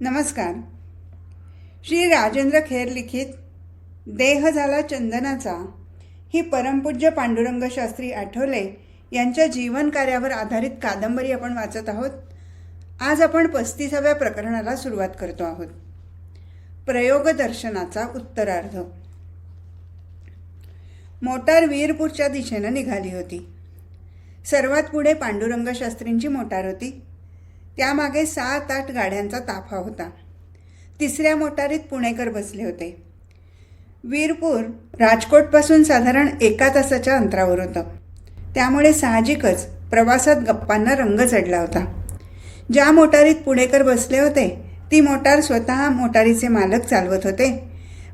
नमस्कार. श्री राजेंद्र खेर लिखित देह झाला चंदनाचा ही परमपूज्य पांडुरंग शास्त्री आठवले यांच्या जीवन कार्यावर आधारित कादंबरी आपण वाचत आहोत. आज आपण पस्तीसाव्या प्रकरणाला सुरुवात करतो आहोत. प्रयोगदर्शनाचा उत्तरार्ध. मोटार वीरपूरच्या दिशेनं निघाली होती. सर्वात पुढे पांडुरंग शास्त्रींची मोटार होती. त्यामागे सात आठ गाड्यांचा ताफा होता. तिसऱ्या मोटारीत पुणेकर बसले होते. वीरपूर राजकोटपासून साधारण एका तासाच्या अंतरावर होतं. त्यामुळे साहजिकच प्रवासात गप्पांना रंग चढला होता. ज्या मोटारीत पुणेकर बसले होते ती मोटार स्वतः मोटारीचे मालक चालवत होते.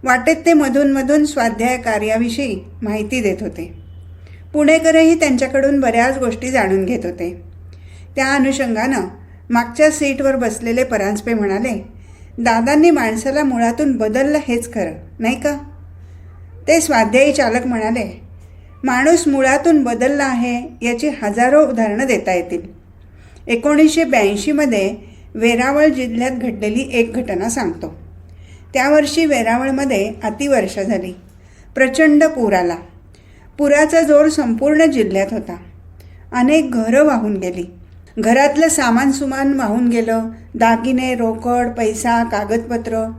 वाटेत ते मधूनमधून स्वाध्याय कार्याविषयी माहिती देत होते. पुणेकरही त्यांच्याकडून बऱ्याच गोष्टी जाणून घेत होते. त्या अनुषंगानं मागच्या सीटवर बसलेले परांजपे म्हणाले दादांनी माणसाला मुळातून बदललं हेच खरं नाही का? ते स्वाध्यायी चालक म्हणाले माणूस मुळातून बदलला आहे याची हजारो उदाहरणं देता येतील. एकोणीसशे ब्याऐंशीमध्ये वेरावळ जिल्ह्यात घडलेली एक घटना सांगतो. त्या वर्षी वेरावळमध्ये अतिवर्षा झाली. प्रचंड पूर आला. पुराचा जोर संपूर्ण जिल्ह्यात होता. अनेक घरं वाहून गेली. घरातलं सामान सुमान वाहून गेलं. दागिने रोकड पैसा कागदपत्र.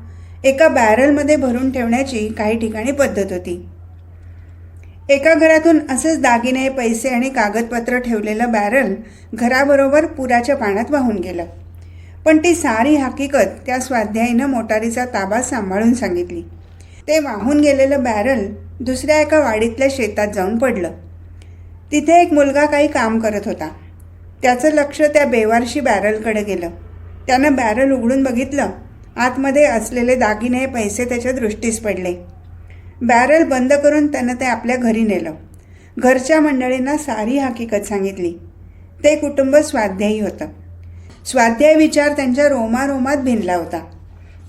एका बॅरलमध्ये भरून ठेवण्याची काही ठिकाणी पद्धत होती. एका घरातून असंच दागिने पैसे आणि कागदपत्र ठेवलेलं बॅरल घराबरोबर पुराच्या पाण्यात वाहून गेलं. पण ती सारी हकीकत त्या स्वाध्यायीनं मोटारीचा ताबा सांभाळून सांगितली. ते वाहून गेलेलं बॅरल दुसऱ्या एका वाडीतल्या शेतात जाऊन पडलं. तिथे एक मुलगा काही काम करत होता. त्याचं लक्ष त्या बेवारशी बॅरलकडे गेलं. त्यानं बॅरल उघडून बघितलं. आतमध्ये असलेले दागिने पैसे त्याच्या दृष्टीस पडले. बॅरल बंद करून त्यानं ते आपल्या घरी नेलं. घरच्या मंडळींना सारी हकीकत सांगितली. ते कुटुंब स्वाध्यायी होतं. स्वाध्याय विचार त्यांच्या रोमारोमात भिनला होता.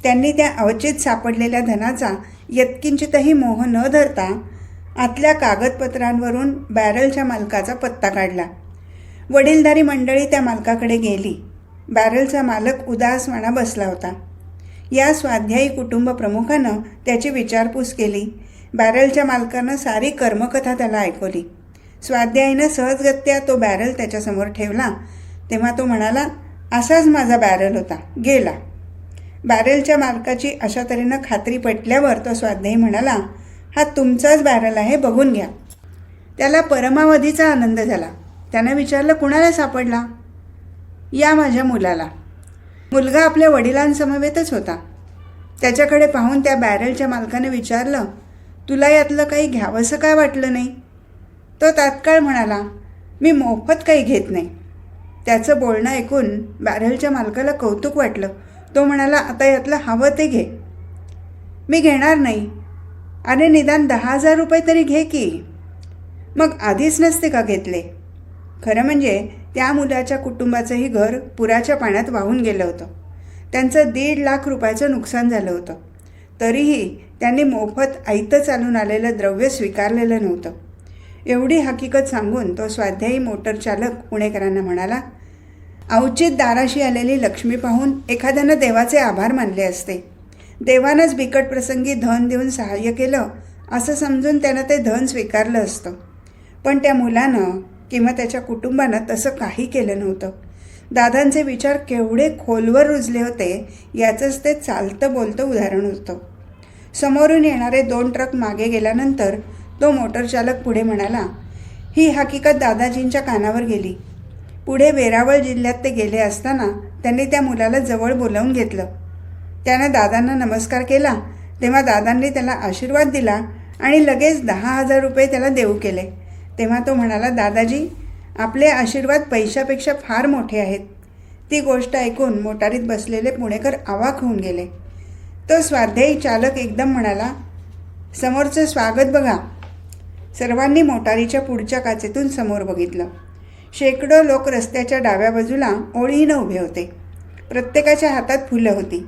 त्यांनी त्या अवचित सापडलेल्या धनाचा यत्किंचितही मोह न धरता आतल्या कागदपत्रांवरून बॅरलच्या मालकाचा पत्ता काढला. वडीलधारी मंडळी त्या मालकाकडे गेली. बॅरलचा मालक उदासवाणा बसला होता. या स्वाध्यायी कुटुंब प्रमुखानं त्याची विचारपूस केली. बॅरलच्या मालकानं सारी कर्मकथा त्याला ऐकवली. स्वाध्यायीनं सहजगत्या तो बॅरल त्याच्यासमोर ठेवला. तेव्हा तो म्हणाला असाच माझा बॅरल होता. गेला. बॅरलच्या मालकाची अशा तऱ्हेनं खात्री पटल्यावर तो स्वाध्यायी म्हणाला हा तुमचाच बॅरल आहे बघून घ्या. त्याला परमावधीचा आनंद झाला. त्यानं विचारलं कुणाला सापडला? या माझ्या मुलाला. मुलगा आपल्या वडिलांसमवेतच होता. त्याच्याकडे पाहून त्या बॅरलच्या मालकाने विचारलं तुला यातलं काही घ्यावंसं काय वाटलं नाही? तो तात्काळ म्हणाला मी मोफत काही घेत नाही. त्याचं बोलणं ऐकून बॅरलच्या मालकाला कौतुक वाटलं. तो म्हणाला आता यातलं हवं ते घे. मी घेणार नाही. अरे निदान दहा हजार रुपये तरी घे की. मग आधीच नसते का घेतले? खरं म्हणजे त्या मुलाच्या कुटुंबाचंही घर पुराच्या पाण्यात वाहून गेलं होतं. त्यांचं दीड लाख रुपयाचं नुकसान झालं होतं. तरीही त्यांनी मोफत आयतं चालून आलेलं द्रव्य स्वीकारलेलं नव्हतं. एवढी हकीकत सांगून तो स्वाध्यायी मोटर चालक पुणेकरांना म्हणाला अवचित दाराशी आलेली लक्ष्मी पाहून एखाद्यानं देवाचे आभार मानले असते. देवानंच बिकट प्रसंगी धन देऊन सहाय्य केलं असं समजून त्यानं ते धन स्वीकारलं असतं. पण त्या मुलानं किंवा त्याच्या कुटुंबानं तसं काही केलं नव्हतं. दादांचे विचार केवढे खोलवर रुजले होते याचंच ते चालतं बोलतं उदाहरण होतं. समोरून येणारे दोन ट्रक मागे गेल्यानंतर तो मोटरचालक पुढे म्हणाला ही हकीकत दादाजींच्या कानावर गेली. पुढे वेरावळ जिल्ह्यात ते गेले असताना त्यांनी त्या मुलाला जवळ बोलावून घेतलं. त्यानं दादांना नमस्कार केला तेव्हा दादांनी त्याला आशीर्वाद दिला आणि लगेच दहा हजार रुपये त्याला देऊ केले. तेव्हा तो म्हणाला दादाजी आपले आशीर्वाद पैशापेक्षा फार मोठे आहेत. ती गोष्ट ऐकून मोटारीत बसलेले पुणेकर अवाक होऊन गेले. तो स्वाध्यायी चालक एकदम म्हणाला समोरचं स्वागत बघा. सर्वांनी मोटारीच्या पुढच्या काचेतून समोर बघितलं. शेकडो लोक रस्त्याच्या डाव्या बाजूला ओळीनं उभे होते. प्रत्येकाच्या हातात फुलं होती.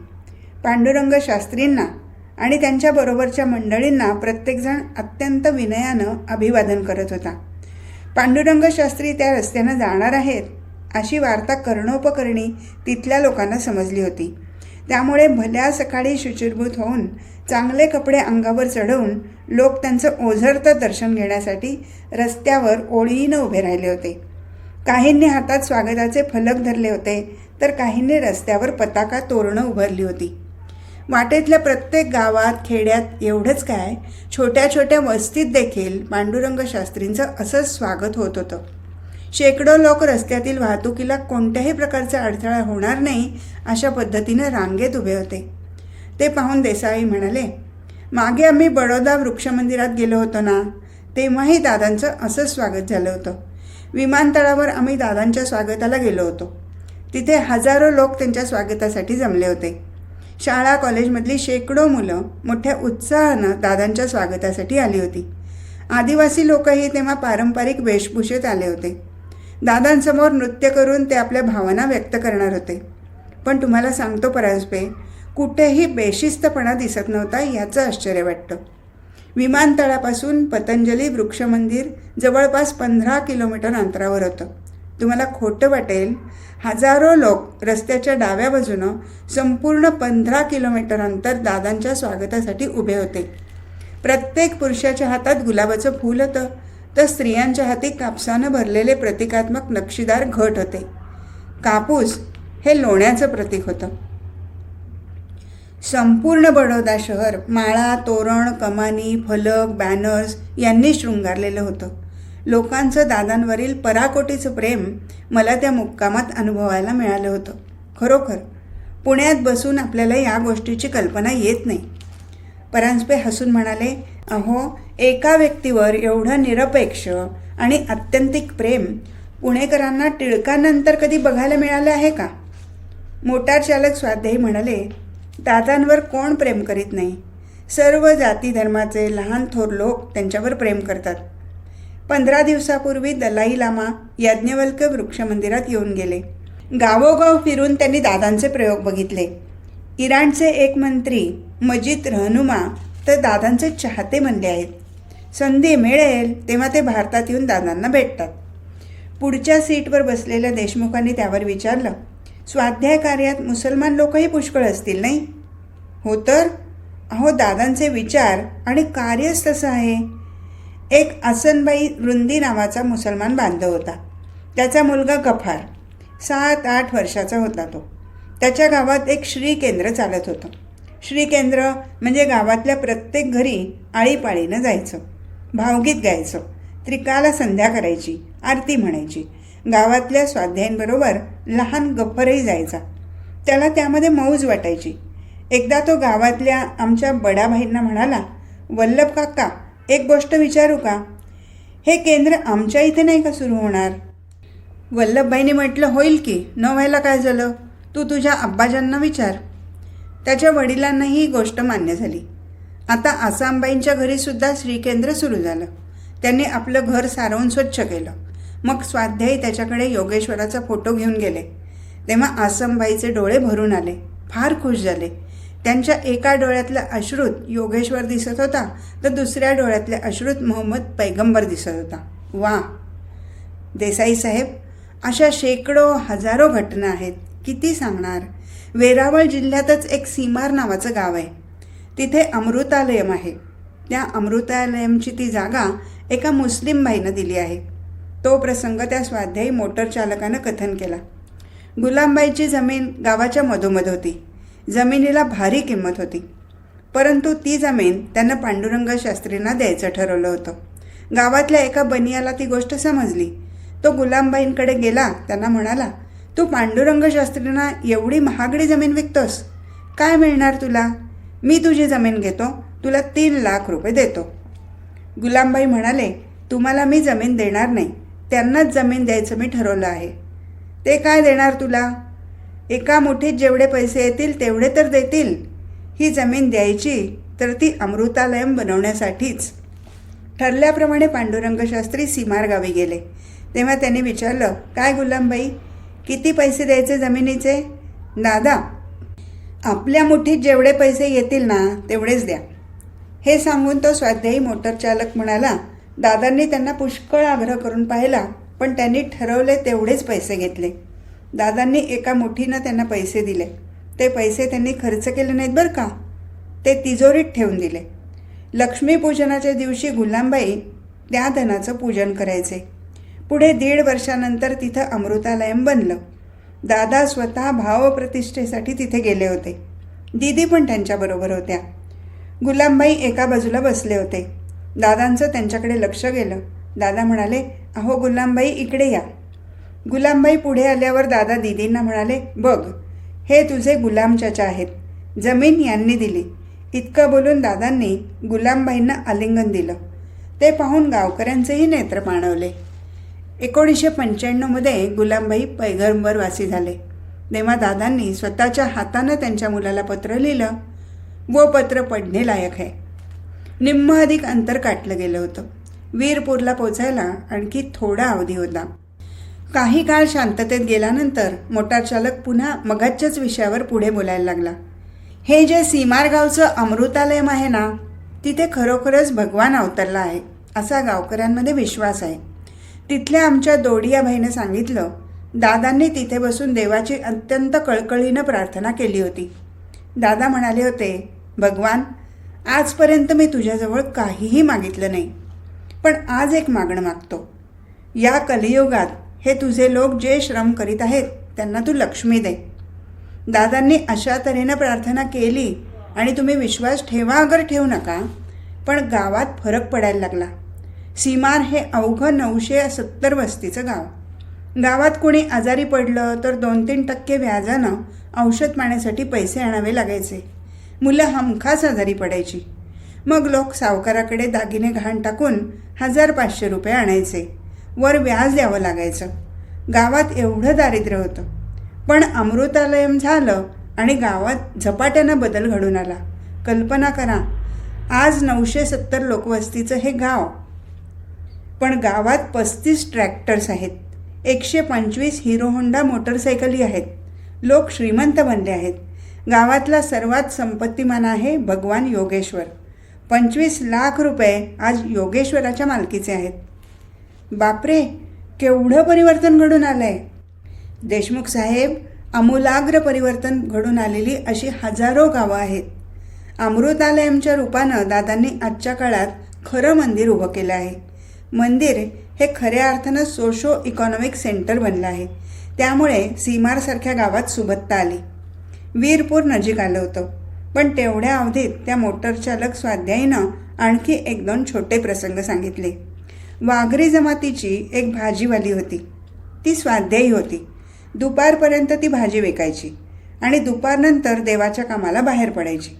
पांडुरंग शास्त्रींना आणि त्यांच्याबरोबरच्या मंडळींना प्रत्येकजण अत्यंत विनयानं अभिवादन करत होता. पांडुरंग शास्त्री त्या रस्त्यानं जाणार आहेत अशी वार्ता कर्णोपकरणी तिथल्या लोकांना समजली होती. त्यामुळे भल्या सकाळी शुचिरभूत होऊन चांगले कपडे अंगावर चढवून लोक त्यांचं ओझरतं दर्शन घेण्यासाठी रस्त्यावर ओळीनं उभे राहिले होते. काहींनी हातात स्वागताचे फलक धरले होते तर काहींनी रस्त्यावर पताका तोरणं उभारली होती. वाटेतल्या प्रत्येक गावात खेड्यात एवढंच काय छोट्या छोट्या वस्तीत देखील पांडुरंग शास्त्रींचं असंच स्वागत होत होतं. शेकडो लोक रस्त्यातील वाहतुकीला कोणत्याही प्रकारचा अडथळा होणार नाही अशा पद्धतीनं रांगेत उभे होते. ते पाहून देसाई म्हणाले मागे आम्ही बडोदा वृक्षमंदिरात गेलो होतो ना तेव्हाही दादांचं असंच स्वागत झालं होतं. विमानतळावर आम्ही दादांच्या स्वागताला गेलो होतो. तिथे हजारो लोक त्यांच्या स्वागतासाठी जमले होते. शाळा कॉलेजमधली शेकडो मुलं मोठ्या उत्साहानं दादांच्या स्वागतासाठी आली होती. आदिवासी लोकही तेव्हा पारंपरिक वेशभूषेत आले होते. दादांसमोर नृत्य करून ते आपल्या भावना व्यक्त करणार होते. पण तुम्हाला सांगतो परांजपे कुठेही बेशिस्तपणा दिसत नव्हता याचं आश्चर्य वाटतं. विमानतळापासून पतंजली वृक्षमंदिर जवळपास पंधरा किलोमीटर अंतरावर होतं. तुम्हाला खोटं वाटेल. हजारो लोक रस्त्याच्या डाव्या बाजूनं संपूर्ण पंधरा किलोमीटर अंतर दादांच्या स्वागतासाठी उभे होते. प्रत्येक पुरुषाच्या हातात गुलाबाचं फूल होतं. तर स्त्रियांच्या हाती कापसानं भरलेले प्रतिकात्मक नक्षीदार घट होते. कापूस हे लोण्याचं प्रतीक होतं. संपूर्ण बडोदा शहर माळा तोरण कमानी फलक बॅनर्स यांनी शृंगारलेलं होतं. लोकांचं दादांवरील पराकोटीचं प्रेम मला त्या मुक्कामात अनुभवायला मिळालं होतं. खरोखर पुण्यात बसून आपल्याला या गोष्टीची कल्पना येत नाही. परांजपे हसून म्हणाले अहो एका व्यक्तीवर एवढं निरपेक्ष आणि आत्यंतिक प्रेम पुणेकरांना टिळकानंतर कधी बघायला मिळालं आहे का? मोटार चालक स्वाध्यायी म्हणाले दादांवर कोण प्रेम करीत नाही? सर्व जाती धर्माचे लहान थोर लोक त्यांच्यावर प्रेम करतात. पंधरा दिवसापूर्वी दलाई लामा याज्ञवल्क वृक्षमंदिरात येऊन गेले. गावोगाव फिरून त्यांनी दादांचे प्रयोग बघितले. इराणचे एक मंत्री मजिद रहनुमा तर दादांचे चाहते बनले आहेत. संधी मिळेल तेव्हा ते भारतात येऊन दादांना भेटतात. पुढच्या सीटवर बसलेल्या देशमुखांनी त्यावर विचारलं स्वाध्याय कार्यात मुसलमान लोकही पुष्कळ असतील नाही? हो तर? अहो दादांचे विचार आणि कार्यच तसं आहे. एक आसनबाई रुंदी नावाचा मुसलमान बांधव होता. त्याचा मुलगा गफार. सात आठ वर्षाचा होता तो. त्याच्या गावात एक श्री केंद्र चालत होतं. श्री केंद्र म्हणजे गावातल्या प्रत्येक घरी आळीपाळीनं जायचं. भावगीत गायचं. त्रिकाला संध्या करायची आरती म्हणायची. गावातल्या स्वाध्यायांबरोबर लहान गप्परही जायचा. त्याला त्यामध्ये मौज वाटायची. एकदा तो गावातल्या आमच्या बडाभाईंना म्हणाला वल्लभ काका एक गोष्ट विचारू का? हे केंद्र आमच्या इथे नाही का सुरू होणार? वल्लभबाईंनी म्हटलं होईल की. न व्हायला काय झालं? तू तुझ्या अब्बाजांना विचार. त्याच्या वडिलांनाही ही गोष्ट मान्य झाली. आता आसामबाईंच्या घरीसुद्धा श्रीकेंद्र सुरू झालं. त्यांनी आपलं घर सारवून स्वच्छ केलं. मग स्वाध्यायी त्याच्याकडे योगेश्वराचा फोटो घेऊन गेले. तेव्हा आसमबाईचे डोळे भरून आले. फार खुश झाले. त्यांच्या एका डोळ्यातला अश्रुत योगेश्वर दिसत होता तर दुसऱ्या डोळ्यातल्या अश्रुत मोहम्मद पैगंबर दिसत होता. वा देसाई साहेब अशा शेकडो हजारो घटना आहेत. किती सांगणार? वेरावळ जिल्ह्यातच एक सीमार नावाचं गाव आहे. तिथे अमृतालयम आहे. त्या अमृतालयमची ती जागा एका मुस्लिम बाईनं दिली आहे. तो प्रसंग त्या स्वाध्यायी मोटर चालकानं कथन केला. गुलामबाईची जमीन गावाच्या मधोमध होती. जमिनीला भारी किंमत होती. परंतु ती जमीन त्यानं पांडुरंग शास्त्रींना द्यायचं ठरवलं होतं. गावातल्या एका बनियाला ती गोष्ट समजली. तो गुलामबाईंकडे गेला त्यांना म्हणाला तू पांडुरंग शास्त्रींना एवढी महागडी जमीन विकतोस. काय मिळणार तुला? मी तुझी जमीन घेतो तुला तीन लाख रुपये देतो. गुलामबाई म्हणाले तुम्हाला मी जमीन देणार नाही. त्यांनाच जमीन द्यायचं मी ठरवलं आहे. ते काय देणार तुला? एका मुठीत जेवढे पैसे येतील तेवढे तर देतील. ही जमीन द्यायची तर ती अमृतालयम बनवण्यासाठीच. ठरल्याप्रमाणे पांडुरंग शास्त्री सीमार गावी गेले. तेव्हा त्यांनी विचारलं काय गुलामबाई किती पैसे द्यायचे जमिनीचे? दादा आपल्या मुठीत जेवढे पैसे येतील ना तेवढेच द्या. हे सांगून तो स्वाध्यायी मोटर चालक म्हणाला दादांनी त्यांना पुष्कळ आग्रह करून पाहिला पण त्यांनी ठरवले तेवढेच पैसे घेतले. दादांनी एका मुठीनं त्यांना पैसे दिले. ते पैसे त्यांनी खर्च केले नाहीत बरं का? ते तिजोरीत ठेवून दिले. लक्ष्मीपूजनाच्या दिवशी गुलामबाई त्या धनाचं पूजन करायचे. पुढे दीड वर्षानंतर तिथं अमृतालयम बनलं. दादा स्वतः भावप्रतिष्ठेसाठी तिथे गेले होते. दीदी पण त्यांच्याबरोबर होत्या. गुलामबाई एका बाजूला बसले होते. दादांचं त्यांच्याकडे लक्ष गेलं. दादा म्हणाले अहो गुलामबाई इकडे या. गुलामबाई पुढे आल्यावर दादा दीदींना म्हणाले बघ हे तुझे गुलाम चाचा आहेत. जमीन यांनी दिली. इतकं बोलून दादांनी गुलामबाईंना आलिंगन दिलं. ते पाहून गावकऱ्यांचेही नेत्र पाणवले. एकोणीसशे पंच्याण्णवमध्ये गुलामबाई पैगंबरवासी झाले. तेव्हा दादांनी स्वतःच्या हातानं त्यांच्या मुलाला पत्र लिहिलं. व पत्र पडणे लायक आहे निम्म अधिक अंतर काटलं गेलं होतं. वीरपूरला पोचायला आणखी थोडा अवधी होता. काही काळ शांततेत गेल्यानंतर मोटारचालक पुन्हा मगच्याच विषयावर पुढे बोलायला लागला. हे जे सीमारगावचं अमृतालयम आहे ना तिथे खरोखरच भगवान अवतरला आहे असा गावकऱ्यांमध्ये विश्वास आहे. तिथल्या आमच्या दोडियाबाईनं सांगितलं दादांनी तिथे बसून देवाची अत्यंत कळकळीनं प्रार्थना केली होती. दादा म्हणाले होते भगवान आजपर्यंत मी तुझ्याजवळ काहीही मागितलं नाही पण आज एक मागणं मागतो. या कलियुगात हे तुझे लोक जे श्रम करीत आहेत त्यांना तू लक्ष्मी दे. दादांनी अशा तऱ्हेनं प्रार्थना केली आणि तुम्ही विश्वास ठेवा अगर ठेवू नका. पण गावात फरक पडायला लागला. सीमार हे अवघं नऊशे सत्तर वस्तीचं गाव. गावात कोणी आजारी पडलं तर दोन तीन टक्के व्याजानं औषध पाण्यासाठी पैसे आणावे लागायचे. मुलं हमखास आजारी पडायची. मग लोक सावकाराकडे दागिने घाण टाकून हजार पाचशे रुपये आणायचे. वर व्याज द्यावं लागायचं. गावात एवढं दारिद्र्य होतं. पण अमृतालयम झालं आणि गावात झपाट्यानं बदल घडून आला. कल्पना करा आज नऊशे सत्तर लोकवस्तीचं हे गाव. पण गावात पस्तीस ट्रॅक्टर्स आहेत. एकशे पंचवीस हिरो होंडा मोटरसायकली आहेत. लोक श्रीमंत बनले आहेत. गावातला सर्वात संपत्तीमान आहे भगवान योगेश्वर. पंचवीस लाख रुपये आज योगेश्वराच्या मालकीचे आहेत. बापरे केवढं परिवर्तन घडून आलं आहे देशमुख साहेब आमूलाग्र परिवर्तन घडून आलेली अशी हजारो गावं आहेत. अमृतालयमच्या रूपानं दादांनी आजच्या काळात खरं मंदिर उभं केलं आहे. मंदिर हे खऱ्या अर्थानं सोशो इकॉनॉमिक सेंटर बनलं आहे. त्यामुळे सीमारसारख्या गावात सुबत्ता आली. वीरपूर नजीक आलं होतं. पण तेवढ्या अवधीत त्या मोटरचालक स्वाध्यायीनं आणखी एक दोन छोटे प्रसंग सांगितले. वाघरी जमातीची एक भाजीवाली होती. ती स्वाध्यायी होती. दुपारपर्यंत ती भाजी विकायची आणि दुपारनंतर देवाच्या कामाला बाहेर पडायची.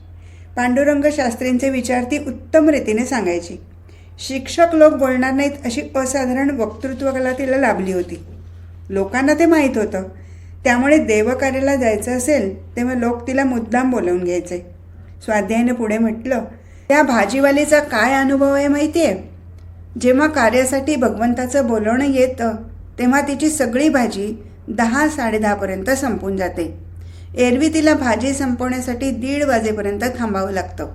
पांडुरंग शास्त्रींचे विचार ती उत्तम रीतीने सांगायची. शिक्षक लोक बोलणार नाहीत अशी असाधारण वक्तृत्व कला तिला लाभली होती. लोकांना ते माहीत होतं. त्यामुळे देवकार्याला जायचं असेल तेव्हा लोक तिला मुद्दाम बोलावून घ्यायचे. स्वाध्यायीने पुढे म्हटलं त्या भाजीवालीचा काय अनुभव आहे माहिती आहे जेव्हा कार्यासाठी भगवंताचं बोलवणं येतं तेव्हा तिची सगळी भाजी दहा साडेदहापर्यंत संपून जाते. एरवी तिला भाजी संपवण्यासाठी दीड वाजेपर्यंत थांबावं लागतं.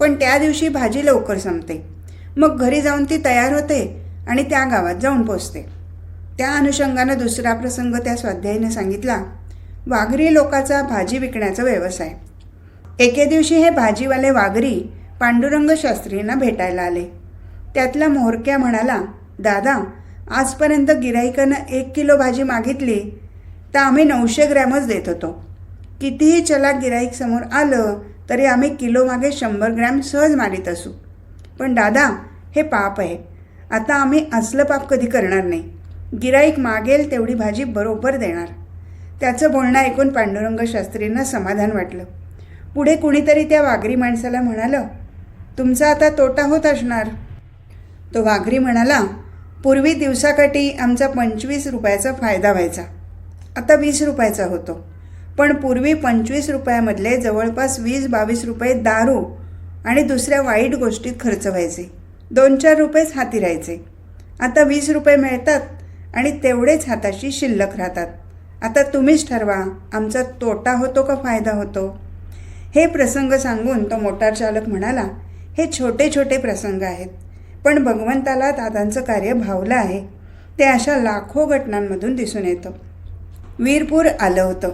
पण त्या दिवशी भाजी लवकर संपते. मग घरी जाऊन ती तयार होते आणि त्या गावात जाऊन पोचते. त्या अनुषंगानं दुसरा प्रसंग त्या स्वाध्यायाने सांगितला वाघरी लोकाचा भाजी विकण्याचा व्यवसाय. एके दिवशी हे भाजीवाले वाघरी पांडुरंग शास्त्रींना भेटायला आले. त्यातला मोहरक्या म्हणाला दादा आजपर्यंत गिराईकानं एक किलो भाजी मागितली तर आम्ही नऊशे ग्रॅमच देत होतो. कितीही चला गिराईक समोर आलं तरी आम्ही किलो मागे शंभर ग्रॅम सहज मारित असू. पण दादा हे पाप आहे. आता आम्ही असलं पाप कधी करणार नाही. गिराईक मागेल तेवढी भाजी बरोबर देणार. त्याचं बोलणं ऐकून पांडुरंग शास्त्रींना समाधान वाटलं. पुढे कुणीतरी त्या वाघरी माणसाला म्हणालं तुमचा आता तोटा होत असणार. तो वाघरी म्हणाला पूर्वी दिवसाकाठी आमचा पंचवीस रुपयाचा फायदा व्हायचा. आता वीस रुपयाचा होतो. पण पूर्वी पंचवीस रुपयामधले जवळपास वीस बावीस रुपये दारू आणि दुसऱ्या वाईट गोष्टीत खर्च व्हायचे. दोन चार रुपयेच हाती राहायचे. आता वीस रुपये मिळतात आणि तेवढेच हाताशी शिल्लक राहतात. आता तुम्हीच ठरवा आमचा तोटा होतो का फायदा होतो? हे प्रसंग सांगून तो मोटार चालक म्हणाला हे छोटे छोटे प्रसंग आहेत. पण भगवंताला दादांचं कार्य भावलं आहे. ते अशा लाखो घटनांमधून दिसून येतं. वीरपूर आलं होतं.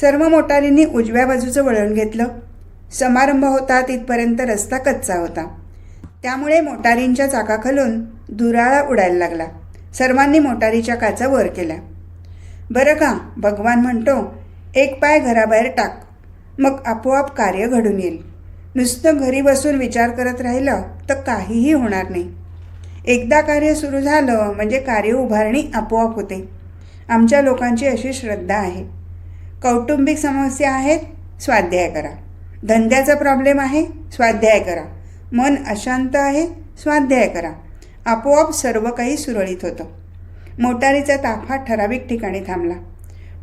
सर्व मोटारींनी उजव्या बाजूचं वळण घेतलं. समारंभ होता तिथपर्यंत रस्ता कच्चा होता. त्यामुळे मोटारींच्या चाकाखालून धुराळा उडायला लागला. सर्वांनी मोटारीच्या काचा वर केल्या. बरं का भगवान म्हणतो एक पाय घराबाहेर टाक. मग आपोआप कार्य घडून येईल. नुसतं घरी बसून विचार करत राहिलं तर काहीही होणार नाही. एकदा कार्य सुरू झालं म्हणजे कार्य उभारणी आपोआप होते. आमच्या लोकांची अशी श्रद्धा आहे. कौटुंबिक समस्या आहेत स्वाध्याय करा. धंद्याचा प्रॉब्लेम आहे स्वाध्याय करा. मन अशांत आहे स्वाध्याय करा. आपोआप सर्व काही सुरळीत होतं. मोटारीचा ताफा ठराविक ठिकाणी थांबला.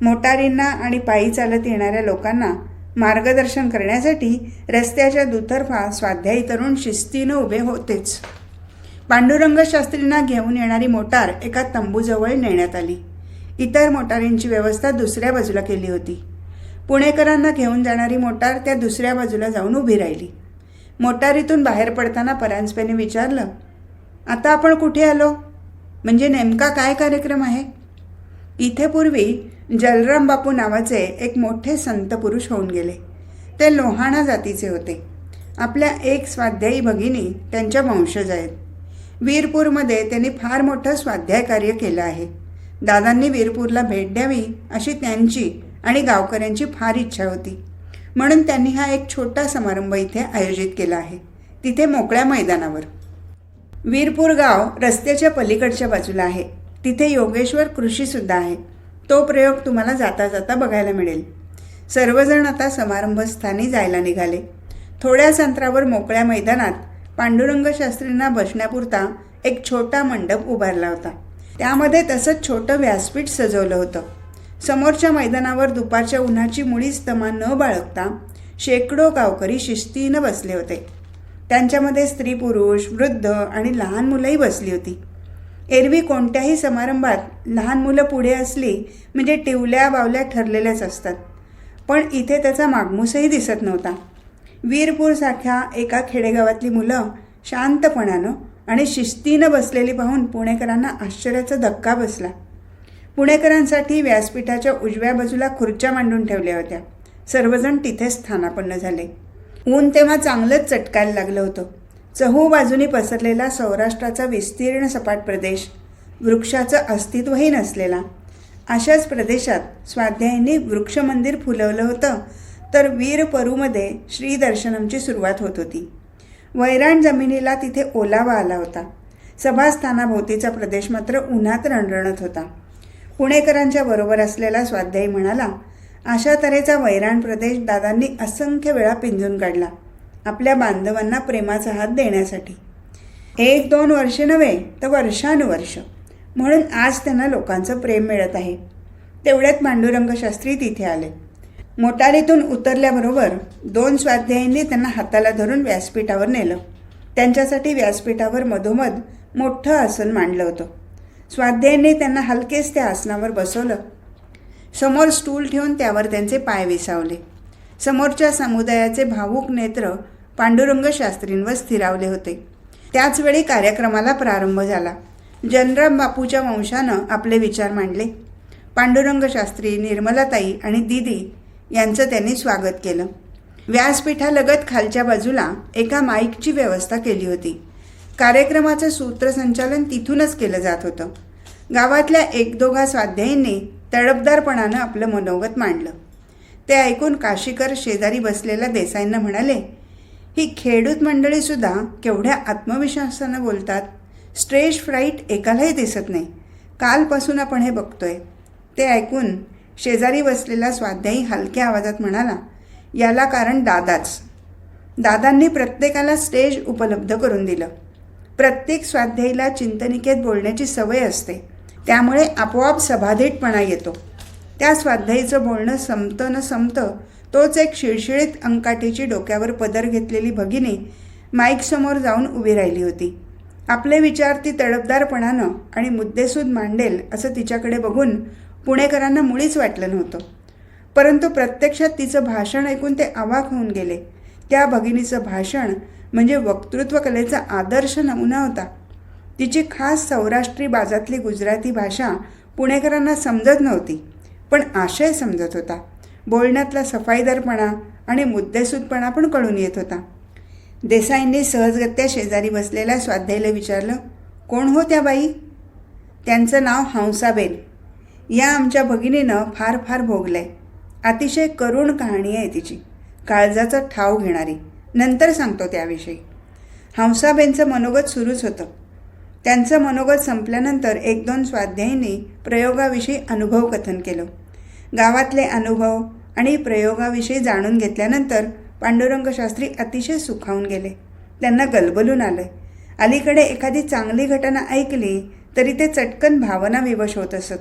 मोटारींना आणि पायी चालत येणाऱ्या लोकांना मार्गदर्शन करण्यासाठी रस्त्याच्या दुतर्फा स्वाध्यायी तरुण शिस्तीनं उभे होतेच. पांडुरंग शास्त्रींना घेऊन येणारी मोटार एका तंबूजवळ नेण्यात आली. इतर मोटारींची व्यवस्था दुसऱ्या बाजूला केली होती. पुणेकरांना घेऊन जाणारी मोटार त्या दुसऱ्या बाजूला जाऊन उभी राहिली. मोटारीतून बाहेर पडताना परांजपेने विचारलं आता आपण कुठे आलो? म्हणजे नेमका काय कार्यक्रम आहे? इथे पूर्वी जलराम बापू नावाचे एक मोठे संत पुरुष होऊन गेले. ते लोहाणा जातीचे होते. आपल्या एक स्वाध्यायी भगिनी त्यांच्या वंशज आहेत. वीरपूरमध्ये त्यांनी फार मोठं स्वाध्याय कार्य केलं आहे. दादांनी वीरपूरला भेट द्यावी अशी त्यांची आणि गावकऱ्यांची फार इच्छा होती. म्हणून त्यांनी हा एक छोटा समारंभ इथे आयोजित केला आहे. तिथे मोकळ्या मैदानावर. वीरपूर गाव रस्त्याच्या पलीकडच्या बाजूला आहे. तिथे योगेश्वर कृषीसुद्धा आहे. तो प्रयोग तुम्हाला जाता जाता बघायला मिळेल. सर्वजण आता समारंभस्थानी जायला निघाले. थोड्याच अंतरावर मोकळ्या मैदानात पांडुरंग शास्त्रींना बसण्यापुरता एक छोटा मंडप उभारला होता. त्यामध्ये तसंच छोटं व्यासपीठ सजवलं होतं. समोरच्या मैदानावर दुपारच्या उन्हाची मुळीच तमा न बाळगता शेकडो गावकरी शिस्तीनं बसले होते. त्यांच्यामध्ये स्त्री पुरुष वृद्ध आणि लहान मुलंही बसली होती. एरवी कोणत्याही समारंभात लहान मुलं पुढे असली म्हणजे टिवल्या बावल्या ठरलेल्याच असतात. पण इथे त्याचा मागमूसही दिसत नव्हता. वीरपूरसारख्या एका खेडेगावातली मुलं शांतपणानं आणि शिस्तीनं बसलेली पाहून पुणेकरांना आश्चर्याचा धक्का बसला. पुणेकरांसाठी व्यासपीठाच्या उजव्या बाजूला खुर्च्या मांडून ठेवल्या होत्या. सर्वजण तिथेच स्थानापन्न झाले. ऊन तेव्हा चांगलंच चटकायला लागलं होतं. चहू बाजूनी पसरलेला सौराष्ट्राचा विस्तीर्ण सपाट प्रदेश वृक्षाचं अस्तित्वही नसलेला. अशाच प्रदेशात स्वाध्यायींनी वृक्षमंदिर फुलवलं होतं तर वीर परूमध्ये श्रीदर्शनमची सुरुवात होत होती. वैराण जमिनीला तिथे ओलावा आला होता. सभास्थानाभोवतीचा प्रदेश मात्र उन्हात रणरणत होता. पुणेकरांच्या बरोबर असलेला स्वाध्यायी म्हणाला अशा तऱ्हेचा वैराण प्रदेश दादांनी असंख्य वेळा पिंजून काढला. आपल्या बांधवांना प्रेमाचा हात देण्यासाठी. एक दोन वर्ष नव्हे तर वर्षानुवर्ष. म्हणून आज त्यांना लोकांचं प्रेम मिळत आहे. तेवढ्यात मांडुरंग शास्त्री तिथे आले. मोटारीतून उतरल्याबरोबर दोन स्वाध्यायींनी त्यांना हाताला धरून व्यासपीठावर नेलं. त्यांच्यासाठी व्यासपीठावर मधोमध मोठं आसन मांडलं होतं. स्वाध्यायांनी त्यांना हलकेच त्या आसनावर बसवलं. समोर स्टूल ठेवून त्यावर त्यांचे पाय विसावले. समोरच्या समुदायाचे भावूक नेत्र पांडुरंग शास्त्रींवर स्थिरावले होते. त्याचवेळी कार्यक्रमाला प्रारंभ झाला. जनराम बापूच्या वंशानं आपले विचार मांडले. पांडुरंग शास्त्री निर्मलाताई आणि दिदी यांचं त्यांनी स्वागत केलं. व्यासपीठालगत खालच्या बाजूला एका माईकची व्यवस्था केली होती. कार्यक्रमाचं सूत्रसंचालन तिथूनच केलं जात होतं. गावातल्या एक दोघा स्वाध्यायींनी तडपदारपणानं आपलं मनोगत मांडलं. ते ऐकून काशीकर शेजारी बसलेल्या देसाईंना म्हणाले ही खेडूत मंडळीसुद्धा केवढ्या आत्मविश्वासानं बोलतात. स्ट्रेज फ्राईट एकालाही दिसत नाही. कालपासून आपण हे बघतोय. ते ऐकून शेजारी बसलेला स्वाध्यायी हलक्या आवाजात म्हणाला याला कारण दादाच. दादांनी प्रत्येकाला स्टेज उपलब्ध करून दिलं. प्रत्येक स्वाध्यायीला चिंतनिकेत बोलण्याची सवय असते. त्यामुळे आपोआप सभाधीटपणा येतो. त्या स्वाध्यायीचं बोलणं संपतं न संपतं तोच एक शिळशिळीत अंकाठीची डोक्यावर पदर घेतलेली भगिनी माईकसमोर जाऊन उभी राहिली होती. आपले विचार ती तडपदारपणानं आणि मुद्देसूद मांडेल असं तिच्याकडे बघून पुणेकरांना मुळीच वाटलं नव्हतं. परंतु प्रत्यक्षात तिचं भाषण ऐकून ते अवाक होऊन गेले. त्या भगिनीचं भाषण म्हणजे वक्तृत्व कलेचा आदर्श नमुना होता. तिची खास सौराष्ट्री बाजातली गुजराती भाषा पुणेकरांना समजत नव्हती पण आशय समजत होता. बोलण्यातला सफाईदारपणा आणि मुद्देसूदपणा पण कळून येत होता. देसाईंनी सहजगत्या शेजारी बसलेल्या स्वाध्यायीला विचारलं कोण हो त्या बाई? त्यांचं नाव हंसाबेन. या आमच्या भगिनीनं फार फार भोगलं आहे अतिशय करुण कहाणी आहे तिची. काळजाचा ठाव घेणारी. नंतर सांगतो त्याविषयी. हंसाबेनचं मनोगत सुरूच होतं. त्यांचं मनोगत संपल्यानंतर एक दोन स्वाध्यायींनी प्रयोगाविषयी अनुभव कथन केलं. गावातले अनुभव आणि प्रयोगाविषयी जाणून घेतल्यानंतर पांडुरंग शास्त्री अतिशय सुखावून गेले. त्यांना गलबलून आलं अलीकडे एखादी चांगली घटना ऐकली तरी ते चटकन भावना विवश होत असत.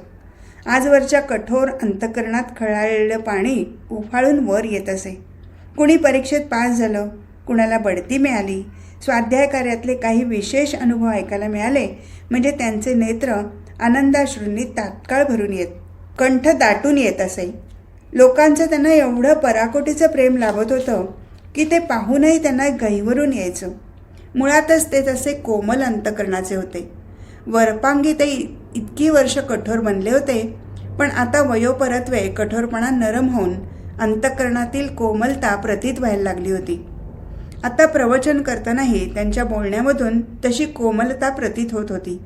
आजवरच्या कठोर अंतकरणात खळाळलेलं पाणी उफाळून वर येत असे. कुणी परीक्षेत पास झालं कुणाला बढती मिळाली स्वाध्याय कार्यातले काही विशेष अनुभव ऐकायला मिळाले म्हणजे त्यांचे नेत्र आनंदाश्रूंनी तात्काळ भरून येत. कंठ दाटून येत असे. लोकांचं त्यांना एवढं पराकोटीचं प्रेम लाभत होतं की ते पाहूनही त्यांना गहिवरून यायचं. मुळातच ते तसे कोमल अंतकरणाचे होते. वरपांगी ते इतकी वर्ष कठोर बनले होते पण आता वयोपरत्वे कठोरपणा नरम होऊन अंतकरणातील कोमलता प्रतीत व्हायला लागली होती. आता प्रवचन करतानाही त्यांच्या बोलण्यामधून तशी कोमलता प्रतीत होत होती.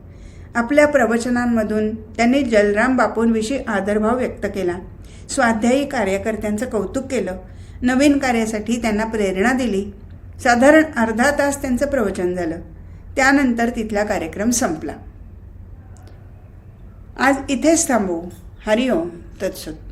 आपल्या प्रवचनांमधून त्यांनी जलराम बापूंविषयी आदरभाव व्यक्त केला. स्वाध्यायी कार्यकर्त्यांचं कौतुक केलं. नवीन कार्यासाठी त्यांना प्रेरणा दिली. साधारण अर्धा तास त्यांचं प्रवचन झालं. त्यानंतर तिथला कार्यक्रम संपला. आज इथेच थांबू. हरिओम. तत्सत.